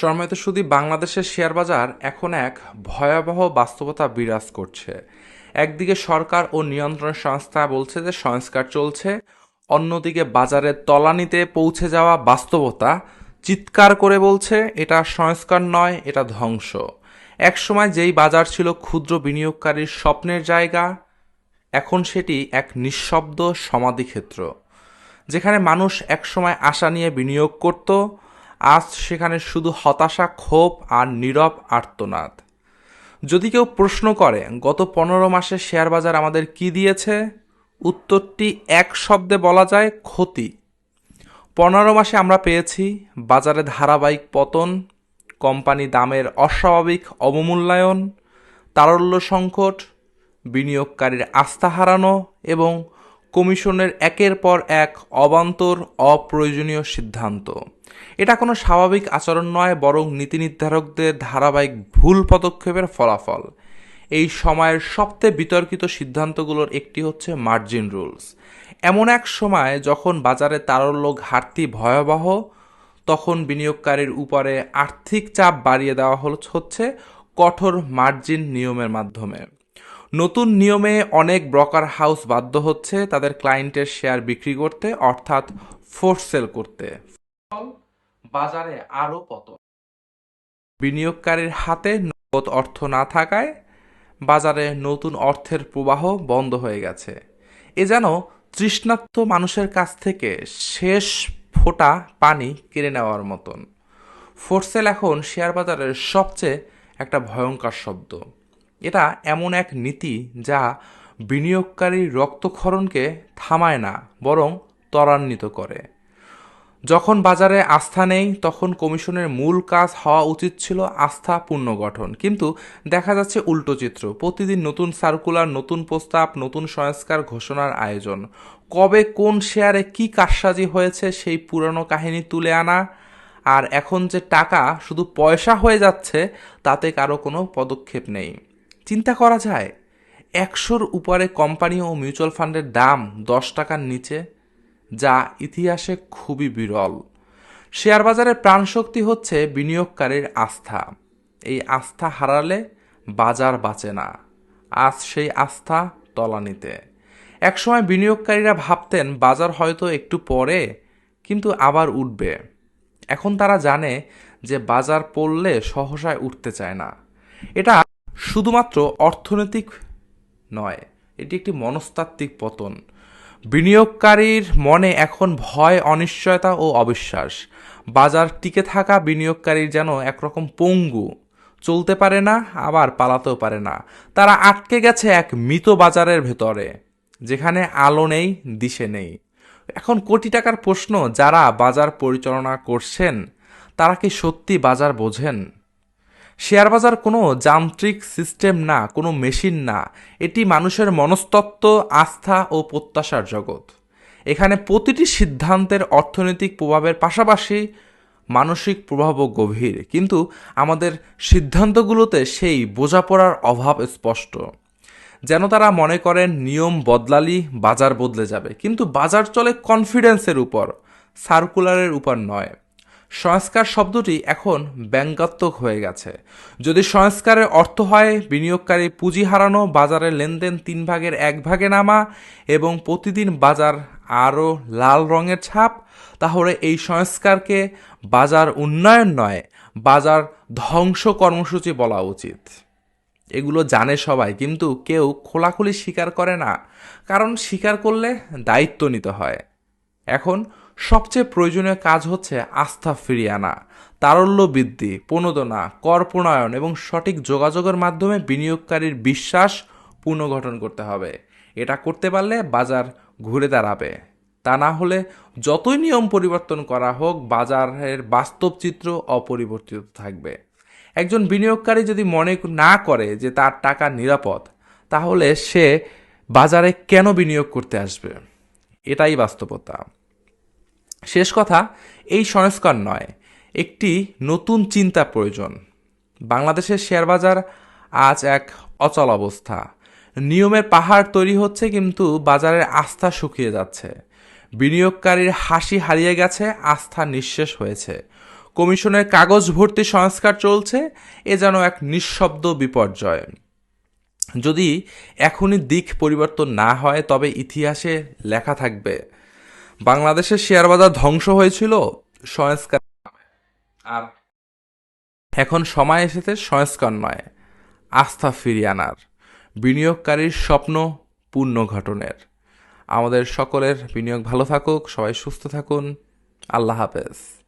সম্মানিত শুধু বাংলাদেশের শেয়ার বাজার এখন এক ভয়াবহ বাস্তবতা বিরাজ করছে। একদিকে সরকার ও নিয়ন্ত্রণ সংস্থা বলছে যে সংস্কার চলছে, অন্যদিকে বাজারের তলানিতে পৌঁছে যাওয়া বাস্তবতা চিৎকার করে বলছে, এটা সংস্কার নয়, এটা ধ্বংস। একসময় যেই বাজার ছিল ক্ষুদ্র বিনিয়োগকারীর স্বপ্নের জায়গা, এখন সেটি এক নিঃশব্দ সমাধিক্ষেত্র, যেখানে মানুষ একসময় আশা নিয়ে বিনিয়োগ করত আজ সেখানে শুধু হতাশা, ক্ষোভ আর নীরব আর্তনাদ। যদি কেউ প্রশ্ন করে, গত পনেরো মাসে শেয়ার বাজার আমাদের কি দিয়েছে? উত্তরটি এক শব্দে বলা যায় ক্ষতি। পনেরো মাসে আমরা পেয়েছি বাজারে ধারাবাহিক পতন, কোম্পানি দামের অস্বাভাবিক অবমূল্যায়ন, তারল্য সংকট, বিনিয়োগকারীর আস্থা হারানো এবং কমিশনের একের পর এক অবান্তর, অপ্রয়োজনীয় সিদ্ধান্ত। এটা কোনো স্বাভাবিক আচরণ নয়, বরং নীতি নির্ধারকদের ধারাবাহিক ভুল পদক্ষেপের ফলাফল। এই সময়ের সবচেয়ে বিতর্কিত সিদ্ধান্তগুলোর একটি হচ্ছে মার্জিন রুলস এমন এক সময় যখন বাজারে তারল্য ঘাটতি ভয়াবহ, তখন বিনিয়োগকারীর উপরে আর্থিক চাপ বাড়িয়ে দেওয়া হচ্ছে কঠোর মার্জিন নিয়মের মাধ্যমে। নতুন নিয়মে অনেক ব্রকার হাউস বাধ্য হচ্ছে তাদের ক্লায়েন্টের শেয়ার বিক্রি করতে, অর্থাৎ ফোর্স সেল করতে। বাজারে আরও পতন। বিনিয়োগকারীর হাতে নগদ অর্থ না থাকায় বাজারে নতুন অর্থের প্রবাহ বন্ধ হয়ে গেছে। এ যেন তৃষ্ণার্ত মানুষের কাছ থেকে শেষ ফোঁটা পানি কেড়ে নেওয়ার মতন। ফোরসেল এখন শেয়ার বাজারের সবচেয়ে একটা ভয়ঙ্কর শব্দ। এটা এমন এক নীতি যা বিনিয়োগকারীর রক্তক্ষরণকে থামায় না, বরং ত্বরান্বিত করে। যখন বাজারে আস্থা নেই, তখন কমিশনের মূল কাজ হওয়া উচিত ছিল আস্থা পুনর্গঠন। কিন্তু দেখা যাচ্ছে উল্টো চিত্র। প্রতিদিন নতুন সার্কুলার, নতুন প্রস্তাব, নতুন সংস্কার ঘোষণার আয়োজন। কবে কোন শেয়ারে কি কারসাজি হয়েছে সেই পুরনো কাহিনী তুলে আনা? আর এখন যে টাকা শুধু পয়সা হয়ে যাচ্ছে, তাতে কারও কোনো পদক্ষেপ নেই। চিন্তা করা যায়? একশোর উপরে কোম্পানি ও মিউচুয়াল ফান্ডের দাম দশ টাকার নিচে, যা ইতিহাসে খুবই বিরল। শেয়ার বাজারের প্রাণশক্তি হচ্ছে বিনিয়োগকারীর আস্থা। এই আস্থা হারালে বাজার বাঁচে না। আজ সেই আস্থা তলানিতে। একসময় বিনিয়োগকারীরা ভাবতেন, বাজার হয়তো একটু পরে, কিন্তু আবার উঠবে। এখন তারা জানে যে বাজার পড়লে সহসায় উঠতে চায় না। এটা শুধুমাত্র অর্থনৈতিক নয়, এটি একটি মনস্তাত্ত্বিক পতন। বিনিয়োগকারীর মনে এখন ভয়, অনিশ্চয়তা ও অবিশ্বাস। বাজার টিকে থাকা বিনিয়োগকারীর যেন একরকম পঙ্গু। চলতে পারে না, আবার পালাতেও পারে না। তারা আটকে গেছে এক মৃত বাজারের ভেতরে, যেখানে আলো নেই, দিশে নেই। এখন কোটি টাকার প্রশ্ন, যারা বাজার পরিচালনা করছেন, তারা কি সত্যি বাজার বোঝেন? শেয়ার বাজার কোনো যান্ত্রিক সিস্টেম না, কোনো মেশিন না। এটি মানুষের মনস্তত্ত্ব, আস্থা ও প্রত্যাশার জগৎ। এখানে প্রতিটি সিদ্ধান্তের অর্থনৈতিক প্রভাবের পাশাপাশি মানসিক প্রভাবও গভীর। কিন্তু আমাদের সিদ্ধান্তগুলোতে সেই বোঝাপড়ার অভাব স্পষ্ট। যেন তারা মনে করেন নিয়ম বদলালি বাজার বদলে যাবে। কিন্তু বাজার চলে কনফিডেন্সের উপর সার্কুলারের উপর নয়। সংস্কার শব্দটি এখন ব্যঙ্গাত্মক হয়ে গেছে। যদি সংস্কারের অর্থ হয়, বিনিয়োগকারী পুঁজি হারানো, বাজারের লেনদেন তিন ভাগের এক ভাগে নামা এবং প্রতিদিন বাজার আরও লাল রঙের ছাপ, তাহলে এই সংস্কারকে বাজার উন্নয়ন নয়, বাজার ধ্বংস কর্মসূচি বলা উচিত। এগুলো জানে সবাই, কিন্তু কেউ খোলাখুলি স্বীকার করে না, কারণ স্বীকার করলে দায়িত্ব নিতে হয়। এখন সবচেয়ে প্রয়োজনীয় কাজ হচ্ছে আস্থা ফিরিয়ে আনা, তারল্য বৃদ্ধি, প্রণোদনা, কর প্রণয়ন এবং সঠিক যোগাযোগের মাধ্যমে বিনিয়োগকারীর বিশ্বাস পুনর্গঠন করতে হবে। এটা করতে পারলে বাজার ঘুরে দাঁড়াবে। তা না হলে যতই নিয়ম পরিবর্তন করা হোক, বাজারের বাস্তব চিত্র অপরিবর্তিত থাকবে। একজন বিনিয়োগকারী যদি মনে না করে যে তার টাকা নিরাপদ, তাহলে সে বাজারে কেন বিনিয়োগ করতে আসবে? এটাই বাস্তবতা। শেষ কথা, এই সংস্কার নয়, একটি নতুন চিন্তা প্রয়োজন। বাংলাদেশের শেয়ার বাজার আজ এক অচল অবস্থা। নিয়মের পাহাড় তৈরি হচ্ছে কিন্তু বাজারের আস্থা শুকিয়ে যাচ্ছে। বিনিয়োগকারীর হাসি হারিয়ে গেছে, আস্থা নিঃশেষ হয়েছে। কমিশনের কাগজ ভর্তি সংস্কার চলছে, এ যেন এক নিঃশব্দ বিপর্যয়। যদি এখনই দিক পরিবর্তন না হয়, তবে ইতিহাসে লেখা থাকবে বাংলাদেশের শেয়ার বাজার ধ্বংস হয়েছিল সংস্কার আর এখন সময় এসেছে সংস্কার নয় আস্থা ফিরিয়ে আনার। বিনিয়োগকারীর স্বপ্ন পূর্ণ ঘটনের। আমাদের সকলের বিনিয়োগ ভালো থাকুক, সবাই সুস্থ থাকুন। আল্লাহ হাফেজ।